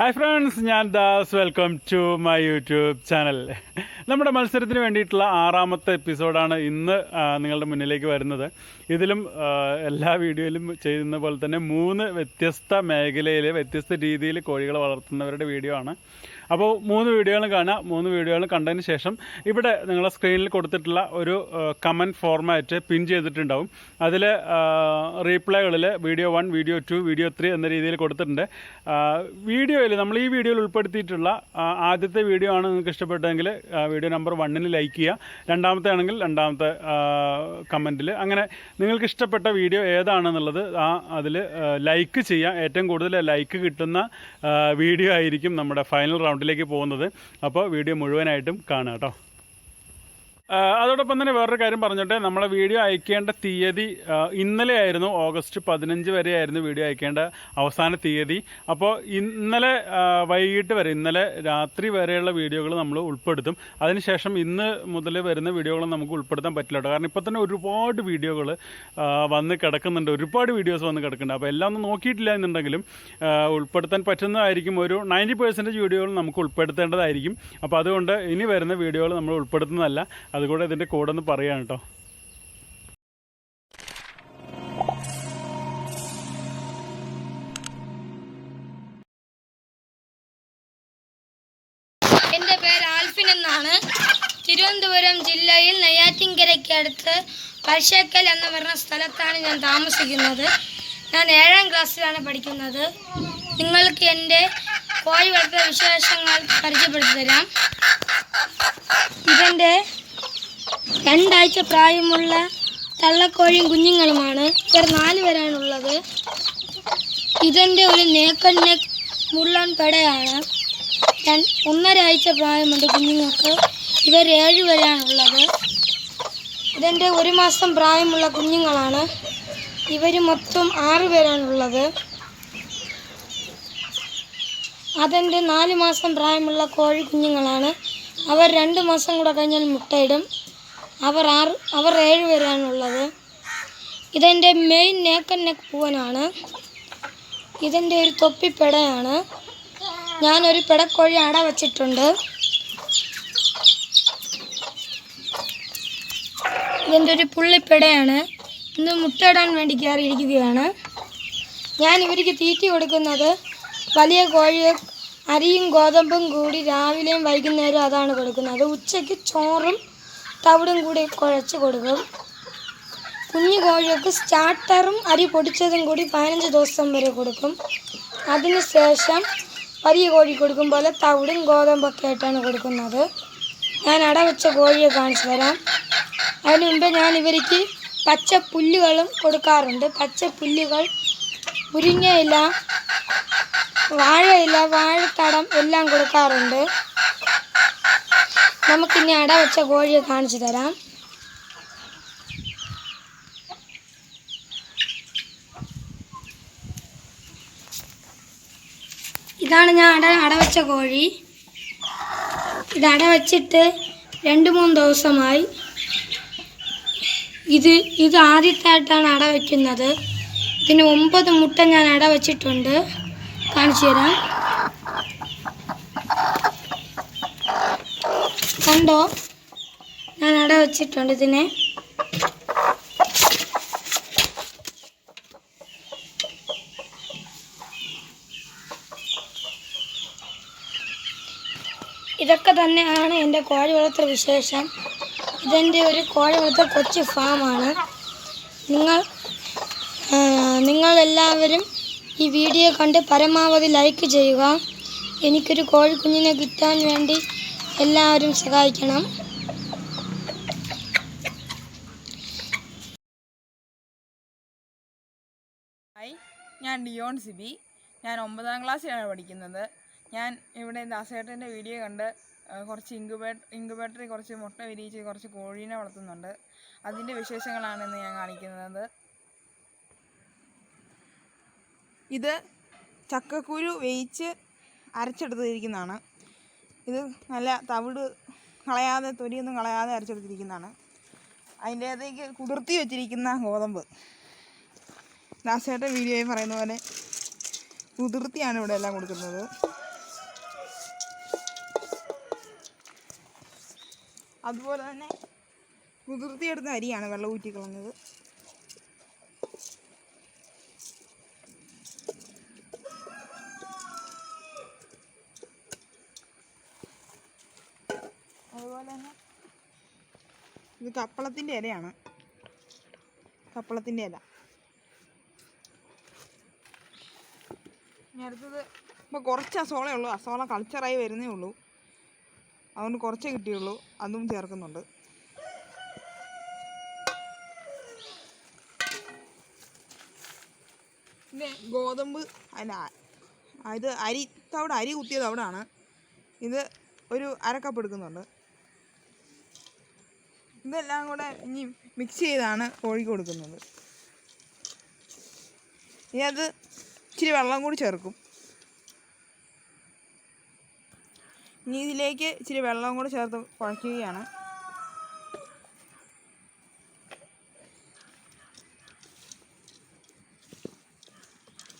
Hi friends ഞാൻ Das. Welcome to my YouTube channel നമ്മുടെ മത്സരത്തിന് വേണ്ടിയിട്ടുള്ള ആറാമത്തെ എപ്പിസോഡാണ് ഇന്ന് നിങ്ങളുടെ മുന്നിലേക്ക് വരുന്നത്. ഇതിലും എല്ലാ വീഡിയോയിലും ചെയ്യുന്ന പോലെ തന്നെ മൂന്ന് വ്യത്യസ്ത മേഖലയിൽ വ്യത്യസ്ത രീതിയിൽ കോഴികളെ വളർത്തുന്നവരുടെ വീഡിയോ ആണ്. അപ്പോൾ മൂന്ന് വീഡിയോകൾ കാണാം. മൂന്ന് വീഡിയോകൾ കണ്ടതിന് ശേഷം ഇവിടെ നിങ്ങളെ സ്ക്രീനിൽ കൊടുത്തിട്ടുള്ള ഒരു കമന്റ് ഫോർമാറ്റ് പിൻ ചെയ്തിട്ടുണ്ടാവും. അതിൽ റീപ്ലൈകളിൽ video one video two video three എന്ന രീതിയിൽ കൊടുത്തിട്ടുണ്ട്. വീഡിയോയിൽ നമ്മൾ ഈ വീഡിയോയിൽ ഉൾപ്പെടുത്തിയിട്ടുള്ള ആദ്യത്തെ വീഡിയോ ആണ് നിങ്ങൾക്ക് ഇഷ്ടപ്പെട്ടതെങ്കിൽ വീഡിയോ നമ്പർ വണ്ണിന് ലൈക്ക് ചെയ്യുക. രണ്ടാമത്തെ ആണെങ്കിൽ രണ്ടാമത്തെ കമന്റിൽ അങ്ങനെ നിങ്ങൾക്ക് ഇഷ്ടപ്പെട്ട വീഡിയോ ഏതാണെന്നുള്ളത് ആ അതിൽ ലൈക്ക് ചെയ്യുക. ഏറ്റവും കൂടുതൽ ലൈക്ക് കിട്ടുന്ന വീഡിയോ ആയിരിക്കും നമ്മുടെ ഫൈനൽ റൗണ്ടിലേക്ക് പോകുന്നത്. അപ്പോൾ വീഡിയോ മുഴുവനായിട്ടും കാണുക കേട്ടോ. അതോടൊപ്പം തന്നെ വേറൊരു കാര്യം പറഞ്ഞോട്ടെ. നമ്മളെ വീഡിയോ അയക്കേണ്ട തീയതി ഇന്നലെ ആയിരുന്നു. ഓഗസ്റ്റ് പതിനഞ്ച് വരെ ആയിരുന്നു വീഡിയോ അയക്കേണ്ട അവസാന തീയതി. അപ്പോൾ ഇന്നലെ വൈകിട്ട് വരെ ഇന്നലെ രാത്രി വരെയുള്ള വീഡിയോകൾ നമ്മൾ ഉൾപ്പെടുത്തും. അതിനുശേഷം ഇന്ന് മുതൽ വരുന്ന വീഡിയോകൾ നമുക്ക് ഉൾപ്പെടുത്താൻ പറ്റില്ലട്ടോ കാരണം ഇപ്പോൾ തന്നെ ഒരുപാട് വീഡിയോകൾ വന്ന് കിടക്കുന്നുണ്ട്. ഒരുപാട് വീഡിയോസ് വന്ന് കിടക്കുന്നുണ്ട്. അപ്പോൾ എല്ലാം ഒന്നും നോക്കിയിട്ടില്ല എന്നുണ്ടെങ്കിലും ഉൾപ്പെടുത്താൻ പറ്റുന്നതായിരിക്കും. ഒരു നയന്റി പെർസെന്റേജ് വീഡിയോകൾ നമുക്ക് ഉൾപ്പെടുത്തേണ്ടതായിരിക്കും. അപ്പോൾ അതുകൊണ്ട് ഇനി വരുന്ന വീഡിയോകൾ നമ്മൾ ഉൾപ്പെടുത്തുന്നതല്ല. അതുകൂടെ ഇതിന്റെ കൂടെ ഒന്ന് പറയാം കേട്ടോ. എന്റെ പേര് ആൽഫിൻ എന്നാണ്. തിരുവനന്തപുരം ജില്ലയിൽ നെയ്യാറ്റിൻകരയ്ക്ക് അടുത്ത് പഴശ്ശേക്കൽ എന്ന് പറഞ്ഞ സ്ഥലത്താണ് ഞാൻ താമസിക്കുന്നത്. ഞാൻ ഏഴാം ക്ലാസ്സിലാണ് പഠിക്കുന്നത്. നിങ്ങൾക്ക് എന്റെ കോഴി വളർത്തുന്ന വിശേഷങ്ങൾ പരിചയപ്പെടുത്തി തരാം. ഇതെന്റെ രണ്ടാഴ്ച പ്രായമുള്ള തള്ളക്കോഴിയും കുഞ്ഞുങ്ങളുമാണ്. ഇവർ നാല് പേരാണുള്ളത്. ഇതെന്റെ ഒരു നേക്കൻ നെക്ക് മുള്ളൻ പടയാണ്. ഒന്നര ആഴ്ച പ്രായമുണ്ട് കുഞ്ഞുങ്ങൾക്ക്. ഇവർ ഏഴ് പേരാണുള്ളത്. ഇതെന്റെ ഒരു മാസം പ്രായമുള്ള കുഞ്ഞുങ്ങളാണ്. ഇവർ മൊത്തം ആറ് പേരാണുള്ളത്. അതെന്റെ നാല് മാസം പ്രായമുള്ള കോഴി കുഞ്ഞുങ്ങളാണ്. അവർ രണ്ട് മാസം കൂടെ കഴിഞ്ഞാൽ മുട്ടയിടും. അവർ ആറ് അവർ ഏഴ് പേരാണുള്ളത്. ഇതെന്റെ മെയിൻ നേക്കൻ നെക്ക് പൂവനാണ്. ഇതെന്റെ ഒരു തൊപ്പി തൊപ്പിപ്പെടയാണ് ഞാനൊരു പെടക്കോഴി അട വച്ചിട്ടുണ്ട്. ഇതെന്റെ ഒരു പുള്ളിപ്പെടയാണ് ഇന്ന് മുട്ടയിടാൻ വേണ്ടി കയറിയിരിക്കുകയാണ്. ഞാൻ ഇവർക്ക് തീറ്റി കൊടുക്കുന്നത് വലിയ കോഴി അരിയും ഗോതമ്പും കൂടി രാവിലെയും വൈകുന്നേരവും അതാണ് കൊടുക്കുന്നത്. ഉച്ചയ്ക്ക് ചോറും തവിടും കൂടി കുഴച്ച് കൊടുക്കും. കുഞ്ഞു കോഴികൾക്ക് സ്റ്റാർട്ടറും അരി പൊടിച്ചതും കൂടി പതിനഞ്ച് ദിവസം വരെ കൊടുക്കും. അതിനുശേഷം വലിയ കോഴി കൊടുക്കും പോലെ തവിടും ഗോതമ്പൊക്കെ ആയിട്ടാണ് കൊടുക്കുന്നത്. ഞാൻ അടവെച്ച കോഴിയെ കാണിച്ചു തരാം. അതിന് മുമ്പ് ഞാൻ ഇവർക്ക് പച്ച പുല്ലുകളും കൊടുക്കാറുണ്ട്. പച്ച പുല്ലുകൾ മുരിങ്ങയില വാഴയില വാഴത്തടം എല്ലാം കൊടുക്കാറുണ്ട്. നമുക്കിനി അടവെച്ച കോഴിയെ കാണിച്ചു തരാം. ഇതാണ് ഞാൻ അട അടവെച്ച കോഴി. ഇത് അടവച്ചിട്ട് രണ്ട് മൂന്ന് ദിവസമായി. ഇത് ഇത് ആദ്യത്തായിട്ടാണ് അട വയ്ക്കുന്നത് ഇതിന് ഒമ്പത് മുട്ട ഞാൻ അട വച്ചിട്ടുണ്ട്. കാണിച്ചു തരാം. കണ്ടോ? ഞാൻ അട വെച്ചിട്ടുണ്ട് ഇതിനെ. ഇതൊക്കെ തന്നെയാണ് എന്റെ കോഴി വളർത്തൽ വിശേഷം. ഇതെന്റെ ഒരു കോഴി വളർത്തൽ കൊച്ചു ഫാമാണ്. നിങ്ങൾ നിങ്ങളെല്ലാവരും ഈ വീഡിയോ കണ്ട് പരമാവധി ലൈക്ക് ചെയ്യുക. എനിക്കൊരു കോഴിക്കുഞ്ഞിനെ കിട്ടാൻ വേണ്ടി എല്ലാവരും സഹായിക്കണം. ഹായ് ഞാൻ ഡിയോൺ സിബി. ഞാൻ ഒമ്പതാം ക്ലാസ്സിലാണ് പഠിക്കുന്നത്. ഞാൻ ഇവിടെ ദാസേട്ടന്റെ വീഡിയോ കണ്ട് കുറച്ച് ഇൻക്യുബേറ്റർ ഇൻക്യുബേറ്ററിൽ കുറച്ച് മുട്ട വിരിയിച്ച് കുറച്ച് കോഴീനെ വളർത്തുന്നുണ്ട്. അതിന്റെ വിശേഷങ്ങളാണ് ഇന്ന് ഞാൻ കാണിക്കുന്നത്. ഇത് ചക്കക്കുരു വേയിച്ച് അരച്ചെടുത്തിരിക്കുന്നതാണ്. ഇത് നല്ല തവിട് കളയാതെ തൊലിയൊന്നും കളയാതെ അരച്ചെടുത്തിരിക്കുന്നതാണ്. അതിന്റെ കുതിർത്തി വെച്ചിരിക്കുന്ന ഗോതമ്പ്. ദാസേട്ട വീഡിയോയിൽ പറയുന്ന പോലെ കുതിർത്തിയാണ് ഇവിടെ എല്ലാം കൊടുക്കുന്നത്. അതുപോലെ തന്നെ കുതിർത്തി എടുത്ത അരിയാണ് വെള്ളം ഊറ്റി കളഞ്ഞത് അതുപോലെ തന്നെ ഇത് കപ്പളത്തിന്റെ ഇലയാണ്. കപ്പളത്തിന്റെ ഇല. ഇനി അടുത്തത് ഇപ്പോൾ കുറച്ച് അസോളേ ഉള്ളൂ. അസോള കൾച്ചറായി വരുന്നേ ഉള്ളൂ. അതുകൊണ്ട് കുറച്ചേ കിട്ടിയുള്ളൂ. അതും ചേർക്കുന്നുണ്ട്. പിന്നെ ഗോതമ്പ് അല്ല ഇത് അരി തവിട് അരി കുത്തിയത് തവിടാണ് ഇത് ഒരു അരക്കപ്പ് എടുക്കുന്നുണ്ട്. ഇതെല്ലാം കൂടെ ഇനി മിക്സ് ചെയ്താണ് കോഴിക്ക് കൊടുക്കുന്നത്. ഇനി അത് ഇച്ചിരി വെള്ളം കൂടി ചേർക്കും. ഇനി ഇതിലേക്ക് ഇച്ചിരി വെള്ളം കൂടി ചേർത്ത് കുഴയ്ക്കുകയാണ്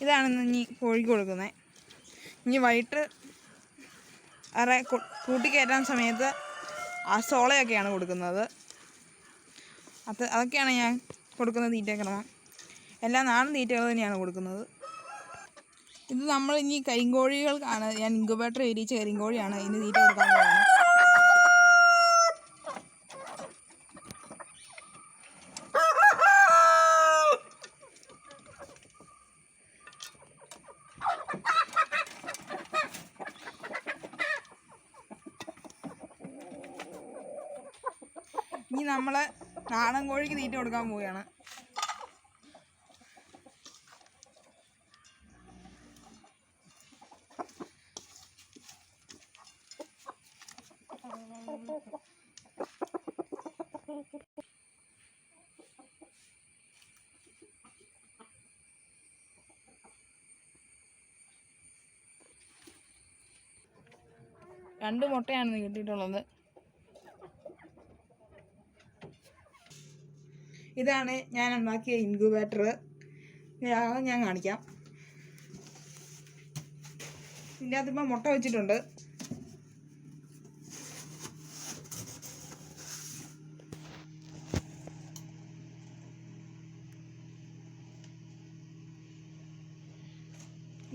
ഇതാണ് ഇനി കോഴിക്ക് കൊടുക്കുന്നത്. ഇനി വൈകിട്ട് അറ കൂട്ടിക്കയറ്റാൻ സമയത്ത് ആ സോളയൊക്കെയാണ് കൊടുക്കുന്നത്. അത് അതൊക്കെയാണ് ഞാൻ കൊടുക്കുന്ന തീറ്റക്രമം എല്ലാ നാടൻ തീറ്റകൾ തന്നെയാണ് കൊടുക്കുന്നത്. ഇത് നമ്മൾ ഇനി കരിങ്കോഴികൾക്കാണ് ഞാൻ ഇൻക്യുബേറ്റർ ഏരിയിച്ച കരിങ്കോഴിയാണ് ഇനി തീറ്റ കൊടുക്കാൻ പോകുന്നത് ഇനി നമ്മൾ നാടൻ കോഴിക്ക് തീറ്റ കൊടുക്കാൻ പോവുകയാണ്. രണ്ട് മുട്ടയാണ് കിട്ടിയിട്ടുള്ളത് ഇതാണ് ഞാൻ ഉണ്ടാക്കിയ ഇൻക്യുബേറ്റർ ഞാൻ കാണിക്കാം. ഇതിന്റെ അകത്ത് ഇപ്പം മുട്ട വെച്ചിട്ടുണ്ട്.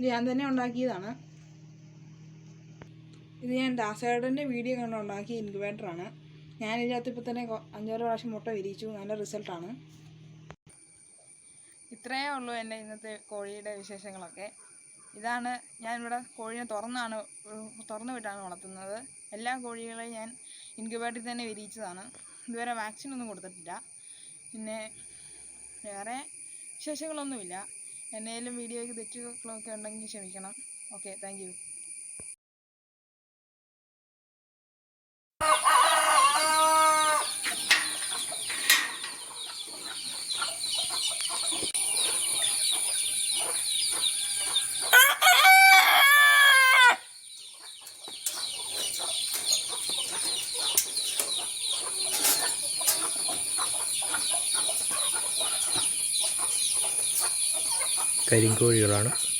ഞാൻ തന്നെ ഉണ്ടാക്കിയതാണ്. ഇത് ഞാൻ ദാസേട്ടന്റെ വീഡിയോ കണ്ട് ഉണ്ടാക്കിയ ഇൻക്യുബേറ്ററാണ് ഞാൻ ഇതിനകത്ത് തന്നെ അഞ്ചാറ് പ്രാവശ്യം മുട്ട വിരിയിച്ചു. നല്ല റിസൾട്ടാണ് ഇത്രയേ ഉള്ളൂ എന്റെ ഇന്നത്തെ കോഴിയുടെ വിശേഷങ്ങളൊക്കെ. ഇതാണ് ഞാനിവിടെ കോഴിയെ തുറന്നാണ് തുറന്നു വിട്ടാണ് വളർത്തുന്നത്. എല്ലാ കോഴികളെയും ഞാൻ ഇൻക്യുബേറ്ററിൽ തന്നെ വിരിയിച്ചതാണ്. ഇതുവരെ വാക്സിൻ ഒന്നും കൊടുത്തിട്ടില്ല. പിന്നെ വേറെ വിശേഷങ്ങളൊന്നുമില്ല. എന്തെങ്കിലും വീഡിയോയ്ക്ക് തെറ്റുകളൊക്കെ ഉണ്ടെങ്കിൽ ക്ഷമിക്കണം. ഓക്കെ താങ്ക് യു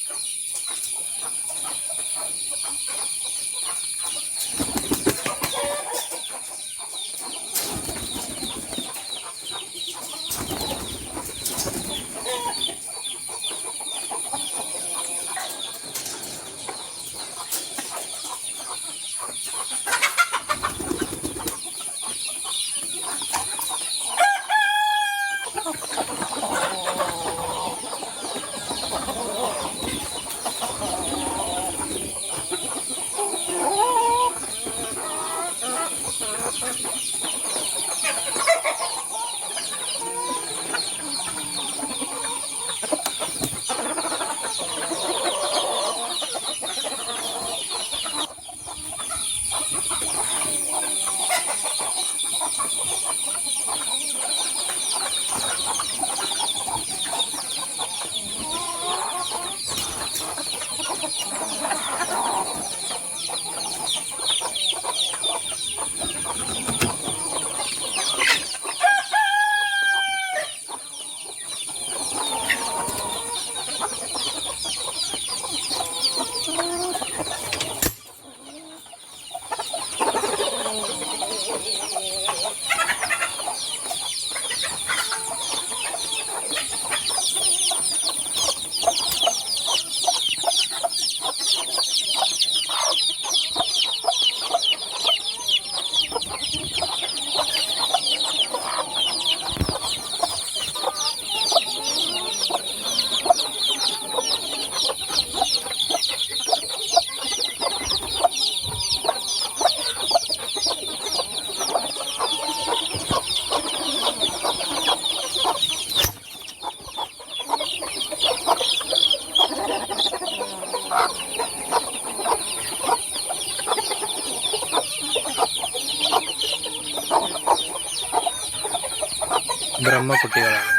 செம்ம குட்டி வளரும்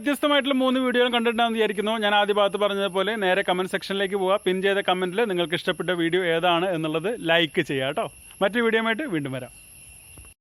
വ്യത്യസ്തമായിട്ടുള്ള മൂന്ന് വീഡിയോകളും കണ്ടിട്ടുണ്ടാകുന്ന വിചാരിക്കുന്നു. ഞാൻ ആദ്യ ഭാഗത്ത് പറഞ്ഞതുപോലെ നേരെ കമന്റ് സെക്ഷനിലേക്ക് പോവുക പിൻ ചെയ്ത കമന്റിൽ നിങ്ങൾക്ക് ഇഷ്ടപ്പെട്ട വീഡിയോ ഏതാണ് എന്നുള്ളത് ലൈക്ക് ചെയ്യുക കേട്ടോ. മറ്റു വീഡിയോ ആയിട്ട് വീണ്ടും വരാം.